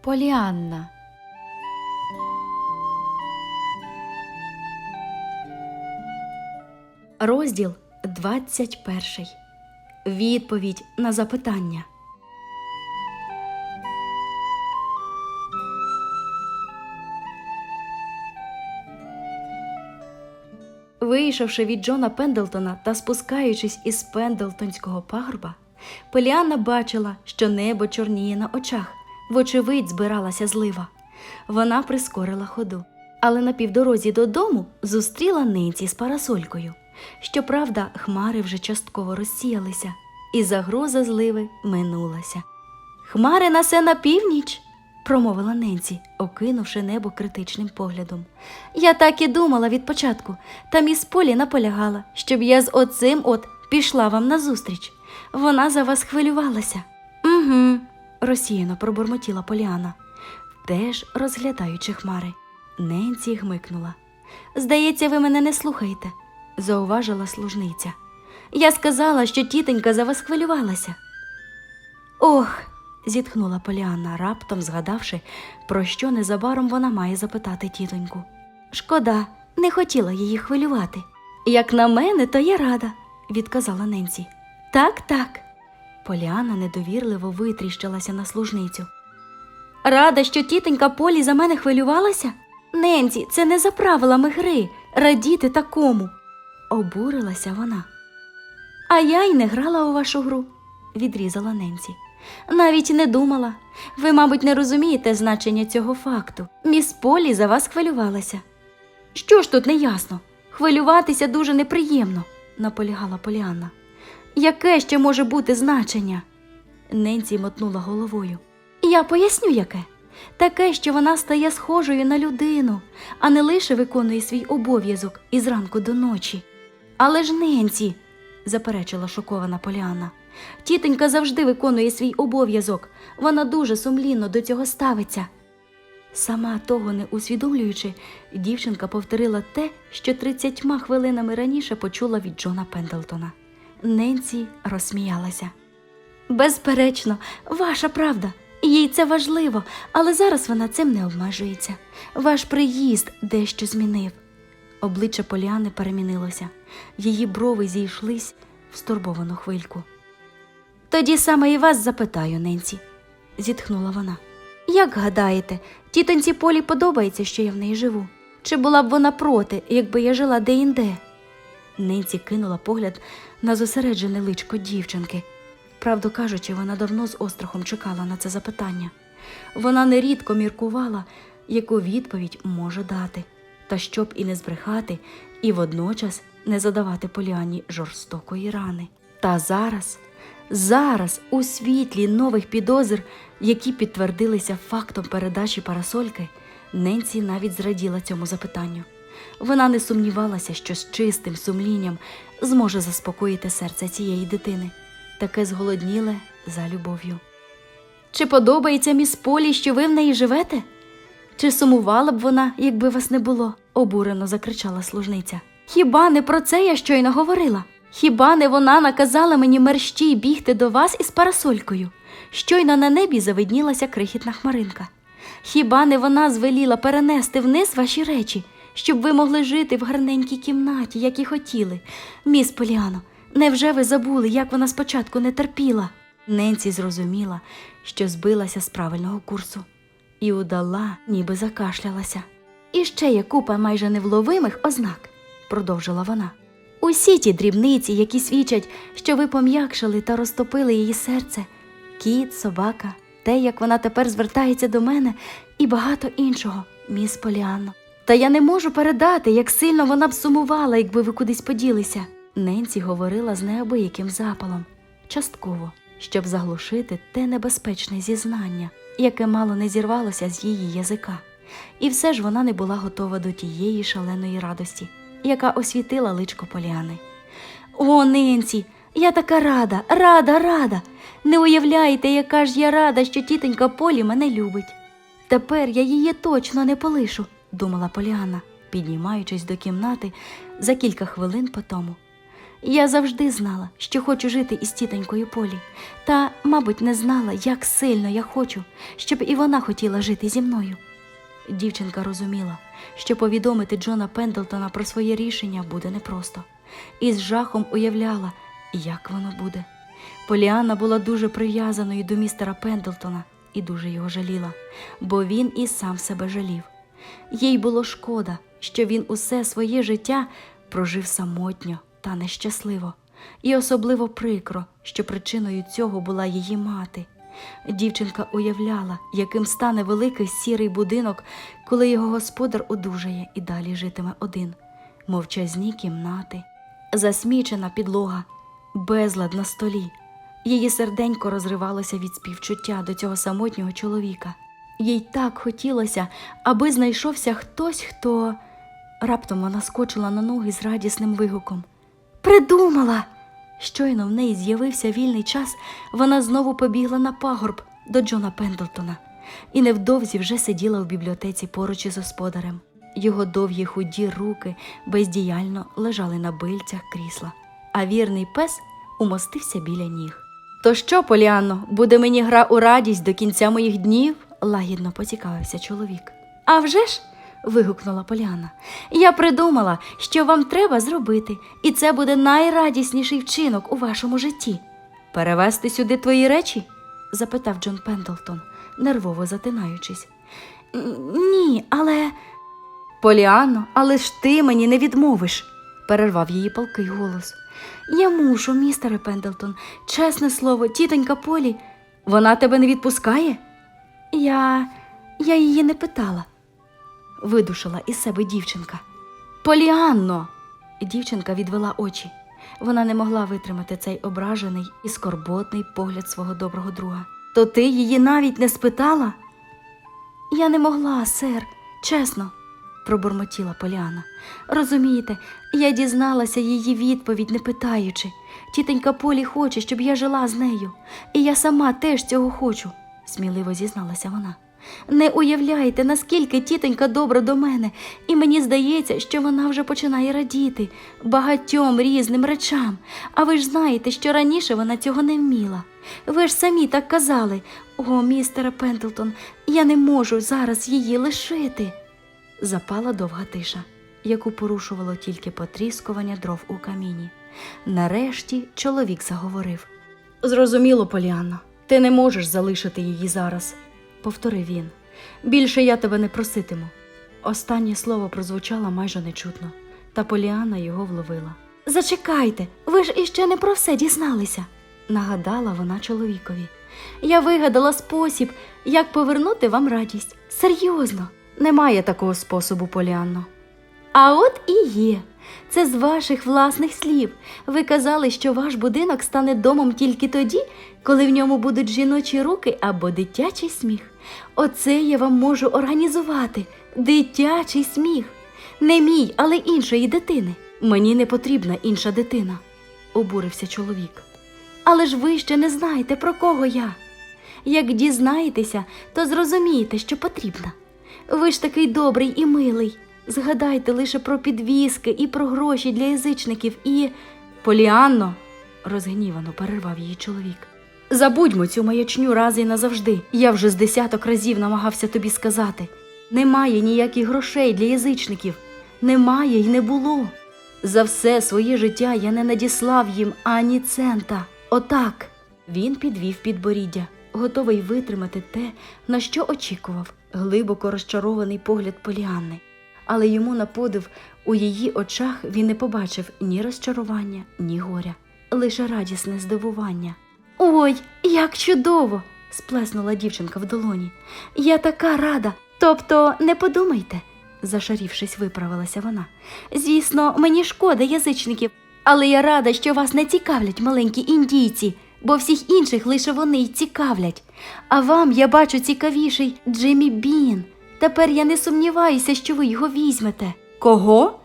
Поліанна. Розділ 21. Відповідь на запитання. Вийшовши від Джона Пендлтона та спускаючись із Пендлтонського пагорба, Поліанна бачила, що небо чорніє на очах, вочевидь збиралася злива. Вона прискорила ходу, але на півдорозі додому зустріла Ненці з парасолькою. Щоправда, хмари вже частково розсіялися, і загроза зливи минулася. Хмари насе на північ, промовила Ненці, окинувши небо критичним поглядом. Я так і думала від початку, та міс Полі наполягала, щоб я з оцим от пішла вам назустріч. Вона за вас хвилювалася. Угу, розсіяно пробурмотіла Поліана, теж розглядаючи хмари. Ненці гмикнула. Здається, ви мене не слухаєте, зауважила служниця. Я сказала, що тітонька за вас хвилювалася. Ох, зітхнула Поліанна, раптом згадавши, про що незабаром вона має запитати тітоньку. Шкода, не хотіла її хвилювати. Як на мене, то я рада, відказала Ненсі. Так, так. Поліана недовірливо витріщилася на служницю. Рада, що тітонька Полі за мене хвилювалася? Ненсі, це не за правилами гри радіти такому. Обурилася вона. А я й не грала у вашу гру, відрізала Ненсі. Навіть не думала. Ви, мабуть, не розумієте значення цього факту. Міс Полі за вас хвилювалася. Що ж тут неясно? Хвилюватися дуже неприємно, наполягала Поліанна. Яке ще може бути значення? Ненсі мотнула головою. Я поясню, яке. Таке, що вона стає схожою на людину, а не лише виконує свій обов'язок із ранку до ночі. Але ж Ненсі, заперечила шокована Поліанна. Тітонька завжди виконує свій обов'язок. Вона дуже сумлінно до цього ставиться. Сама того не усвідомлюючи, дівчинка повторила те, що тридцятьма хвилинами раніше почула від Джона Пендлтона. Ненсі розсміялася. Безперечно, ваша правда. Їй це важливо, але зараз вона цим не обмежується. Ваш приїзд дещо змінив. Обличчя Поліани перемінилося, її брови зійшлись в стурбовану хвильку. Тоді саме і вас запитаю, Ненсі, зітхнула вона. Як гадаєте, тітоньці Полі подобається, що я в неї живу? Чи була б вона проти, якби я жила де-інде? Ненсі кинула погляд на зосереджене личко дівчинки. Правду кажучи, вона давно з острахом чекала на це запитання. Вона нерідко міркувала, яку відповідь може дати, та щоб і не збрехати, і водночас не задавати Поліані жорстокої рани. Та зараз, зараз, у світлі нових підозр, які підтвердилися фактом передачі парасольки, Ненсі навіть зраділа цьому запитанню. Вона не сумнівалася, що з чистим сумлінням зможе заспокоїти серце цієї дитини, таке зголодніле за любов'ю. Чи подобається міс Полі, що ви в неї живете? Чи сумувала б вона, якби вас не було? обурено закричала служниця. Хіба не про це я щойно говорила? Хіба не вона наказала мені мерщій бігти до вас із парасолькою? Щойно на небі завиднілася крихітна хмаринка. Хіба не вона звеліла перенести вниз ваші речі, щоб ви могли жити в гарненькій кімнаті, як і хотіли? Міс Поліано, невже ви забули, як вона спочатку не терпіла? Ненці зрозуміла, що збилася з правильного курсу, і удала, ніби закашлялася. І ще є купа майже невловимих ознак, продовжила вона. Усі ті дрібниці, які свідчать, що ви пом'якшили та розтопили її серце, кіт, собака, те, як вона тепер звертається до мене, і багато іншого, міс Поліанно. Та я не можу передати, як сильно вона б сумувала, якби ви кудись поділися. Ненці говорила з неабияким запалом, частково, щоб заглушити те небезпечне зізнання, яке мало не зірвалося з її язика. І все ж вона не була готова до тієї шаленої радості, яка освітила личко Поліани. О, Ненсі, я така рада, рада, рада. Не уявляєте, яка ж я рада, що тітонька Полі мене любить. Тепер я її точно не полишу, думала Поліана, піднімаючись до кімнати за кілька хвилин по тому. Я завжди знала, що хочу жити із тітонькою Полі, та, мабуть, не знала, як сильно я хочу, щоб і вона хотіла жити зі мною. Дівчинка розуміла, що повідомити Джона Пендлтона про своє рішення буде непросто, і з жахом уявляла, як воно буде. Поліанна була дуже прив'язаною до містера Пендлтона і дуже його жаліла, бо він і сам себе жалів. Їй було шкода, що він усе своє життя прожив самотньо та нещасливо, і особливо прикро, що причиною цього була її мати. Дівчинка уявляла, яким стане великий сірий будинок, коли його господар одужає і далі житиме один, мовчазні кімнати, засмічена підлога, безлад на столі. Її серденько розривалося від співчуття до цього самотнього чоловіка. Їй так хотілося, аби знайшовся хтось, хто. Раптом вона скочила на ноги з радісним вигуком. Придумала! Щойно в неї з'явився вільний час, вона знову побігла на пагорб до Джона Пендлтона і невдовзі вже сиділа в бібліотеці поруч із господарем. Його довгі худі руки бездіяльно лежали на бильцях крісла, а вірний пес умостився біля ніг. То що, Поліанно, буде мені гра у радість до кінця моїх днів? Лагідно поцікавився чоловік. А вже ж. вигукнула Поліанна. Я придумала, що вам треба зробити, і це буде найрадісніший вчинок у вашому житті. Перевести сюди твої речі? запитав Джон Пендлтон, нервово затинаючись. Ні, але. Поліанно, але ж ти мені не відмовиш, перервав її палкий голос. Я мушу, містере Пендлтон, чесне слово, тітонька Полі, вона тебе не відпускає? Я. я її не питала, видушила із себе дівчинка. Поліанно. Дівчинка відвела очі. Вона не могла витримати цей ображений і скорботний погляд свого доброго друга. То ти її навіть не спитала? Я не могла, сер, чесно, пробурмотіла Поліана. Розумієте, я дізналася її відповідь, не питаючи. Тітонька Полі хоче, щоб я жила з нею, і я сама теж цього хочу, сміливо зізналася вона. Не уявляєте, наскільки тітонька добра до мене, і мені здається, що вона вже починає радіти багатьом різним речам. А ви ж знаєте, що раніше вона цього не вміла. Ви ж самі так казали. О, містере Пендлтон, я не можу зараз її лишити. Запала довга тиша, яку порушувало тільки потріскування дров у каміні. Нарешті чоловік заговорив. Зрозуміло, Поліанно, ти не можеш залишити її зараз, повторив він. Більше я тебе не проситиму. Останнє слово прозвучало майже нечутно, та Поліана його вловила. Зачекайте, ви ж іще не про все дізналися, нагадала вона чоловікові. Я вигадала спосіб, як повернути вам радість. Серйозно, немає такого способу, Поліанно. А от і є. Це з ваших власних слів. Ви казали, що ваш будинок стане домом тільки тоді, коли в ньому будуть жіночі руки або дитячий сміх. Оце я вам можу організувати дитячий сміх. Не мій, але іншої дитини. Мені не потрібна інша дитина, обурився чоловік. Але ж ви ще не знаєте, про кого я. Як дізнаєтеся, то зрозумієте, що потрібна. Ви ж такий добрий і милий. Згадайте лише про підвіски і про гроші для язичників і. Поліанно, розгнівано перервав її чоловік. Забудьмо цю маячню раз і назавжди. Я вже з десяток разів намагався тобі сказати. Немає ніяких грошей для язичників. Немає й не було. За все своє життя я не надіслав їм ані цента. Отак. Він підвів підборіддя, готовий витримати те, на що очікував, глибоко розчарований погляд Поліанни. Але йому на подив у її очах він не побачив ні розчарування, ні горя, лише радісне здивування. Ой, як чудово! сплеснула дівчинка в долоні. Я така рада. Тобто, не подумайте, зашарівшись, виправилася вона. Звісно, мені шкода язичників, але я рада, що вас не цікавлять маленькі індійці, бо всіх інших лише вони й цікавлять. А вам я бачу цікавіший Джиммі Бін. Тепер я не сумніваюся, що ви його візьмете. Кого?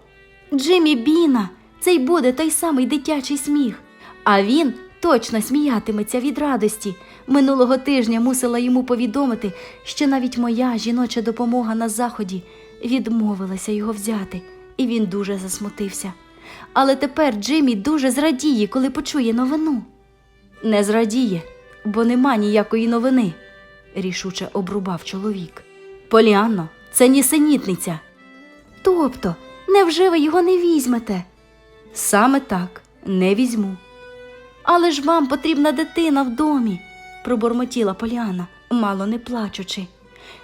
Джиммі Біна. Це й буде той самий дитячий сміх. А він точно сміятиметься від радості. Минулого тижня мусила йому повідомити, що навіть моя жіноча допомога на заході відмовилася його взяти, і він дуже засмутився. Але тепер Джиммі дуже зрадіє, коли почує новину. Не зрадіє, бо нема ніякої новини, рішуче обрубав чоловік. Поліанно, це нісенітниця. Тобто, невже ви його не візьмете? Саме так, не візьму. Але ж вам потрібна дитина в домі, пробормотіла Поліана, мало не плачучи.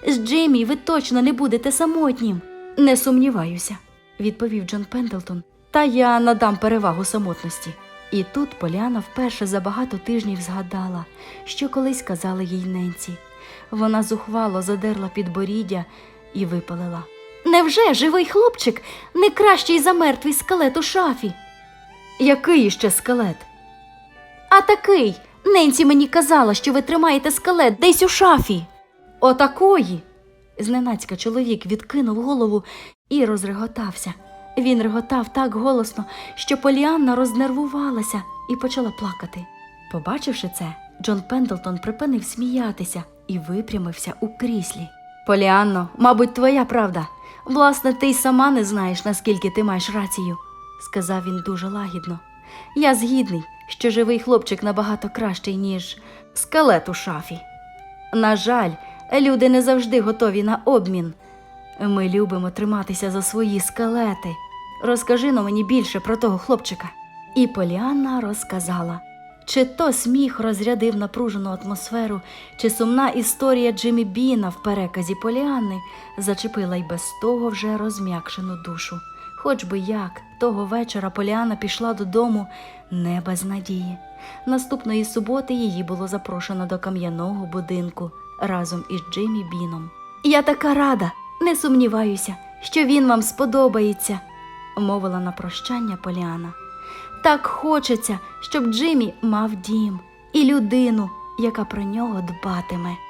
З Джиммі ви точно не будете самотнім. Не сумніваюся, відповів Джон Пендлтон. Та я надам перевагу самотності. І тут Поліана вперше за багато тижнів згадала, що колись казали їй ненці. Вона зухвало задерла підборіддя і випалила. Невже живий хлопчик не кращий за мертвий скелет у шафі? Який іще скелет? А такий. Ненці мені казала, що ви тримаєте скелет десь у шафі. Отакої. Зненацька чоловік відкинув голову і розреготався. Він реготав так голосно, що Поліанна рознервувалася і почала плакати. Побачивши це, Джон Пендлтон припинив сміятися і випрямився у кріслі. Поліанно, мабуть, твоя правда. Власне, ти й сама не знаєш, наскільки ти маєш рацію, сказав він дуже лагідно. Я згідний, що живий хлопчик набагато кращий, ніж скелет у шафі. На жаль, люди не завжди готові на обмін. Ми любимо триматися за свої скелети. Розкажи но мені більше про того хлопчика. І Поліанна розказала. Чи то сміх розрядив напружену атмосферу, чи сумна історія Джиммі Біна в переказі Поліанни зачепила й без того вже розм'якшену душу. Хоч би як, того вечора Поліана пішла додому не без надії. Наступної суботи її було запрошено до кам'яного будинку разом із Джиммі Біном. Я така рада, не сумніваюся, що він вам сподобається, мовила на прощання Поліана. Так хочеться, щоб Джиммі мав дім і людину, яка про нього дбатиме.